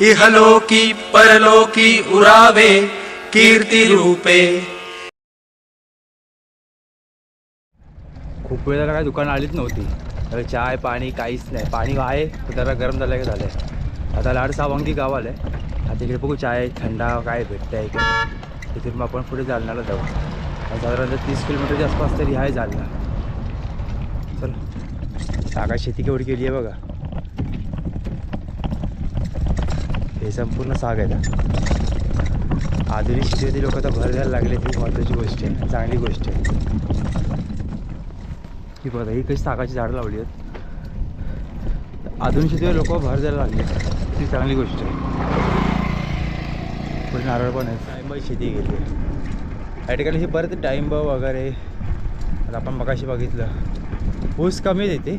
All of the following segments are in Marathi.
इहलोकी परलोकी उरावे कीर्ती रूपे। खूप वेळ झाला काय दुकान आलीच नव्हती. तर चाय पाणी काहीच नाही. पाणी आहे जरा गरम झालं का झालं आता लाड सावंगी गाव आहे. आता इकडे बघू चाय थंडा काय भेटतंय इकडे तिथून मग आपण पुढे जालनाला जाऊ. आणि साधारणतः तीस किलोमीटरच्या आसपास तरी आहे जालना. चल. काका शेती केवढी केली आहे बघा. हे संपूर्ण साग आहे आधुनिक शेतीमध्ये लोक आता भर द्यायला लागले ही महत्त्वाची गोष्ट आहे चांगली गोष्ट आहे. ही बघा ही कशी सागाची झाडं लावली आहेत. आधुनिक शेतीवर लोक भर द्यायला लागले ती चांगली गोष्ट आहे. पुढे नारळ पण आहे डाळिंब शेती गेली या ठिकाणी ही परत डाळिंब वगैरे. आता आपण मगाशी बघितलं. ऊस कमी देते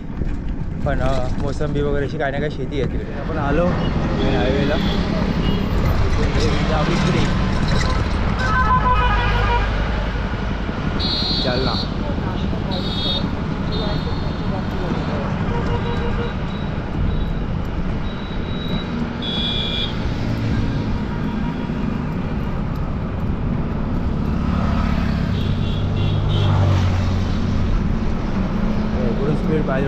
पण मोसंबी वगैरे अशी काही ना काही शेती आहे तिकडे. आपण आलो. हायवेला. जालना इकडून स्पीड पाहिजे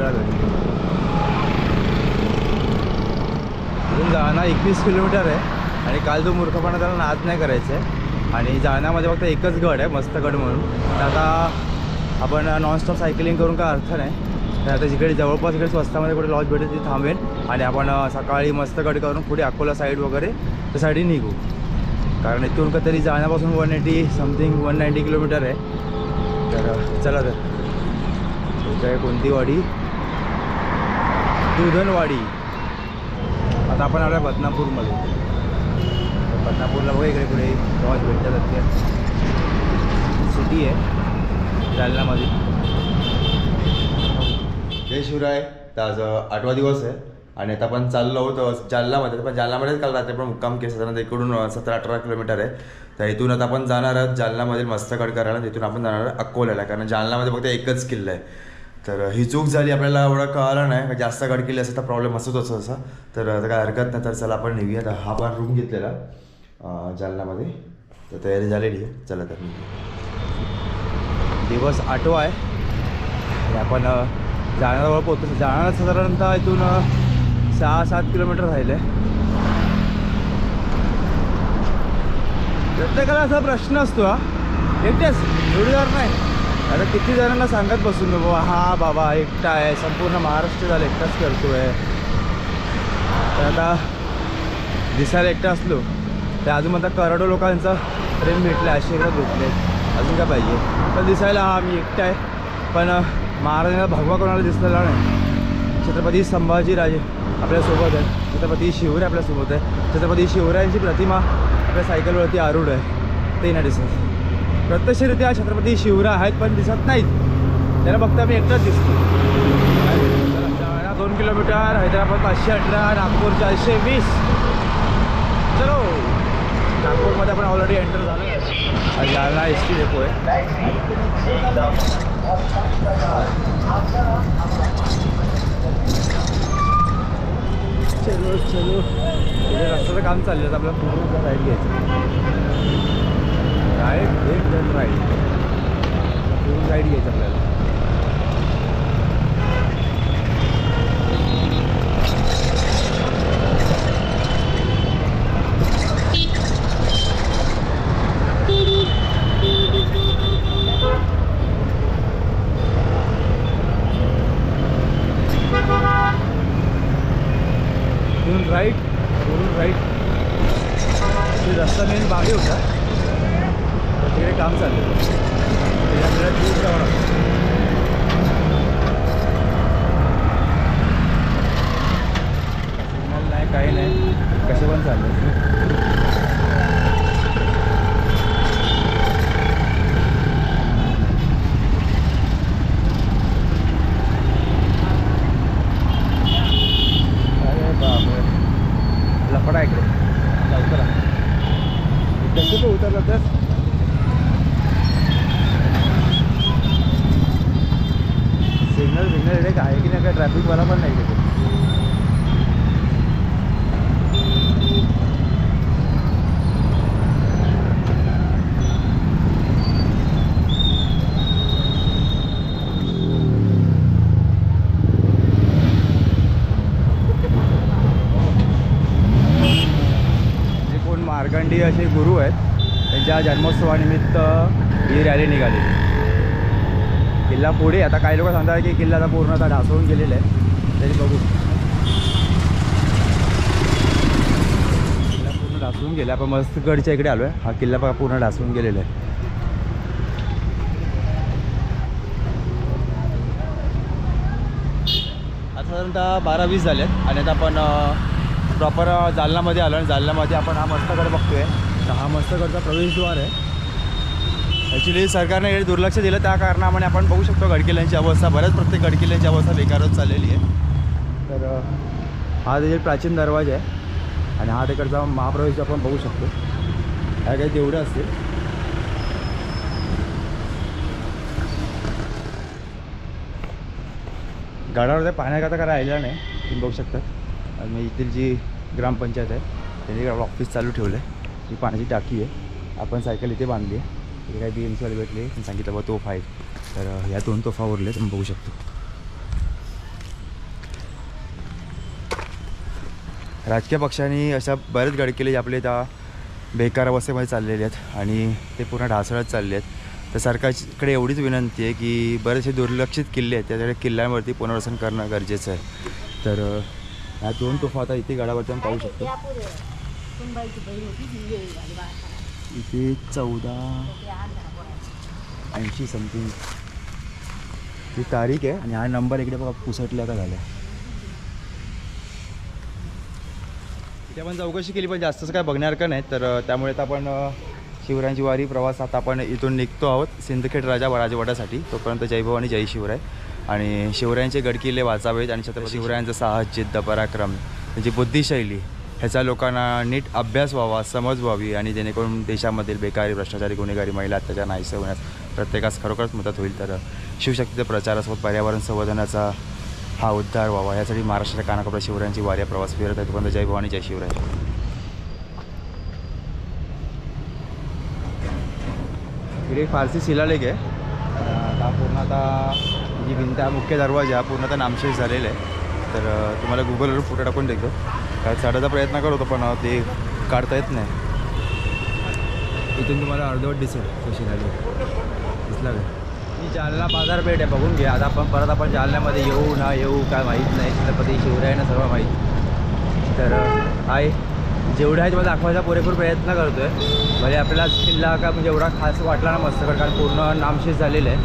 इथून जाणं एकवीस किलोमीटर आहे आणि काल जो मूर्खपणा त्याला नाच नाही करायचं. आहे आणि जाण्यामध्ये फक्त एकच गड आहे मस्त गड म्हणून. तर आता आपण नॉनस्टॉप सायकलिंग करून काय अर्थ नाही. तर आता जिकडे जवळपास इकडे स्वस्तामध्ये कुठे लॉज भेटेल तिथे थांबेन आणि आपण सकाळी मस्त गड करून पुढे अकोला साईड वगैरे त्या साईड निघू. कारण इथून का तरी जाण्यापासून one eighty something one ninety kilometre आहे. तर चला तर. कोणती वाडी? दुधनवाडी. आता आपण आलो आहे बदनापूरमध्ये. बदनापूरला बघा इकडे पुढे लॉज भेटतात अत्या सिटी आहे जालनामध्ये. जय शिवराय. तर आज आठवा दिवस आहे. आणि आता आपण चाललो होतो जालनामध्ये. पण जालनामध्येच काल रात्री पण मुक्काम केस साधारणतः इकडून सतरा अठरा किलोमीटर आहे. तर इथून आता आपण जाणार आहोत जालनामधील मस्तगड करायला. तिथून आपण जाणार आहोत अकोल्याला. कारण जालनामध्ये फक्त एकच किल्ला आहे. तर ही चूक झाली आपल्याला एवढं कळलं नाही. का जास्त गड केली असेल तर प्रॉब्लेम असत असं. असा तर आता काय हरकत नाही तर चला आपण निघूया. तर हा पण रूम घेतलेला जालनामध्ये. तर तयारी झालेली आहे. चला तर दिवस आठवा आहे. आणि आपण जाण्याजवळ पोहोचतो जाणार साधारणतः इथून सहा सात किलोमीटर राहिले. प्रत्येकाला असा प्रश्न असतो हा. एकटेच जोडीदार नाही. आता किती जणांना सांगत बसून मी बाबा हा बाबा एकटा आहे. संपूर्ण महाराष्ट्र झाला एकटाच करतोय. तर आता दिसायला एकटा असलो तर अजून आता करोडो लोकांचा प्रेम भेटलं आशीर्वाद भेटले. अजून काय पाहिजे? तर दिसायला हा मी एकटा आहे. पण महाराजांना भगवा कोणाला दिसलेला नाही. छत्रपती संभाजीराजे आपल्यासोबत आहे छत्रपती शिवराय आपल्यासोबत आहे छत्रपती शिवरायांची प्रतिमा आपल्या सायकलवरती आरूढ आहे. ते नाही दिसत. प्रत्यक्षरित्या छत्रपती शिवराय आहेत पण दिसत नाहीत. त्याला फक्त आम्ही एकटाच दिसतो. दोन किलोमीटर हैदराबाद पाचशे अठरा नागपूर चारशे वीस. चलो. नागपूरमध्ये आपण ऑलरेडी एंटर झालो आणि जालना एस टी डेपो आहे चलो. चलो रस्त्याचं काम चाललं आहे आपल्याला पूर्ण राईड घ्यायचं. राईट एक दोन राईट दोन राईड घ्यायचं आपल्याला. राईट वरून राईट रस्ता मेन मागे होता. तिकडे काम चाललं. आपल्याला दूर जावं लागतं नाही काही नाही. कसे पण चालले. अरे लफडा इकडे. लवकर कसं तो उतरला तर सिग्नल बिग्नल इकडे आहे की नाही काय ट्रॅफिकवाला पण नाही तिथे कोण मार्गंडी असे गुरु आहेत. त्यांच्या जन्मोत्सवानिमित्त ही रॅली निघाली. किल्ला पुढे. आता काही लोक सांगतात की किल्ला आता पूर्ण आता ढासळून गेलेला आहे. तरी बघू. किल्ला पूर्ण ढासळून गेला. आपण मस्त गडच्या इकडे आलो आहे हा किल्ला बघा पूर्ण ढासळून गेलेला आहे. आता साधारणतः बारा वीस झाले आहेत आणि आता आपण प्रॉपर जालनामध्ये आलो. आणि जालनामध्ये आपण हा मस्तगड बघतोय. तर हा मस्तगडचा प्रवेशद्वार आहे. ॲक्च्युली सरकारने हे दुर्लक्ष दिलं त्या कारणामुळे आपण बघू शकतो गडकिल्ल्यांची अवस्था. बऱ्याच प्रत्येक गडकिल्ल्यांची अवस्था बेकारच चाललेली आहे. तर हा त्याचे प्राचीन दरवाजा आहे. आणि हा तिकडचा महाप्रवेश आपण बघू शकतो. ह्या काही तेवढे असतील. गडावर त्या पाण्याकरता काय राहिला नाही. तुम्ही बघू शकता आणि इथली जी ग्रामपंचायत आहे त्यांनी ऑफिस चालू ठेवलं आहे ही पाण्याची टाकी आहे. आपण सायकल इथे बांधली आहे. इथे काय बी एम सीवाले भेटले. सांगितलं बा तोफ आहे तर ह्या दोन तोफा उरले तुम्ही बघू शकतो. राजकीय पक्षांनी अशा बरेच गडकिल्ले जे आपले त्या बेकार अवस्थेमध्ये चाललेले आहेत आणि ते पूर्ण ढासळत चालले आहेत. तर सरकारकडे एवढीच विनंती आहे की बरेचसे दुर्लक्षित किल्ले आहेत त्याच्याकडे किल्ल्यांवरती पुनर्वसन करणं गरजेचं आहे. तर ह्या दोन तोफा आता इथे गडावरती आपण पाहू शकतो. इथे चौदा ऐंशी समथिंग ही तारीख आहे आणि हा नंबर इकडे बघा पुसटल्या का झाला इथे आपण चौकशी केली पण जास्तच काय बघणार का नाही. तर त्यामुळे तर आपण शिवरायांची वारी प्रवासात आपण इथून निघतो आहोत सिंदखेड राजा राजवाड्यासाठी तोपर्यंत जयभाऊ आणि जय शिवराय. आणि शिवरायांचे गडकिल्ले वाचावेत आणि छत्रपती शिवरायांचं साहस जिद्द पराक्रम त्यांची बुद्धिशैली ह्याचा लोकांना नीट अभ्यास व्हावा समज व्हावी आणि जेणेकरून देशामधील बेकारी भ्रष्टाचारी गुन्हेगारी महिला अत्याचार नाहीसे होण्यास प्रत्येकास खरोखरच मदत होईल. तर शिवशक्तीचा प्रचारासोबत पर्यावरण संवर्धनाचा हा उद्धार व्हावा. यासाठी महाराष्ट्राच्या कानाकोपऱ्या शिवरायांची वाऱ्या प्रवास फिरत आहे. तोपर्यंत जय भवानी जय शिवराय. इकडे एक फारसी शिलालेख आहे. हा पूर्ण आता जी भिंत मुख्य दरवाजा हा पूर्ण आता नामशेष झालेला आहे. तर तुम्हाला गुगलवर फोटो टाकून देतो. काय चढायचा प्रयत्न करत होतो पण ते काढता येत नाही. इथून तुम्हाला अर्धवट दिसेल तो शिलालेख दिसला का? ही जालना बाजारपेठ आहे बघून घ्या. आता आपण परत आपण जालन्यामध्ये येऊ ना येऊ काय माहीत नाही. छत्रपती शिवरायांना सर्व माहीत. तर आहे. जेवढं आहे तुम्हाला दाखवायचा पुरेपूर प्रयत्न करतो आहे म्हणजे आपल्याला किल्ला का म्हणजे एवढा खास वाटला ना मस्तगड कारण पूर्ण नामशेष झालेलं आहे.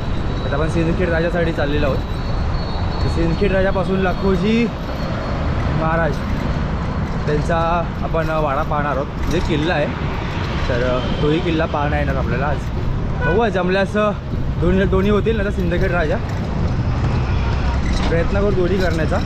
आता आपण सिंदखेड राजासाठी चाललेलो आहोत. सिंदखेड राजापासून लखोजी महाराज त्यांचा आपण वाडा पाहणार आहोत. जे किल्ला आहे तर तोही किल्ला पाहणं येणार आपल्याला आज. बघू जमल्यास दोन्ही दोन्ही होतील ना तर सिंदखेड राजा. प्रयत्न करू दोन्ही करण्याचा.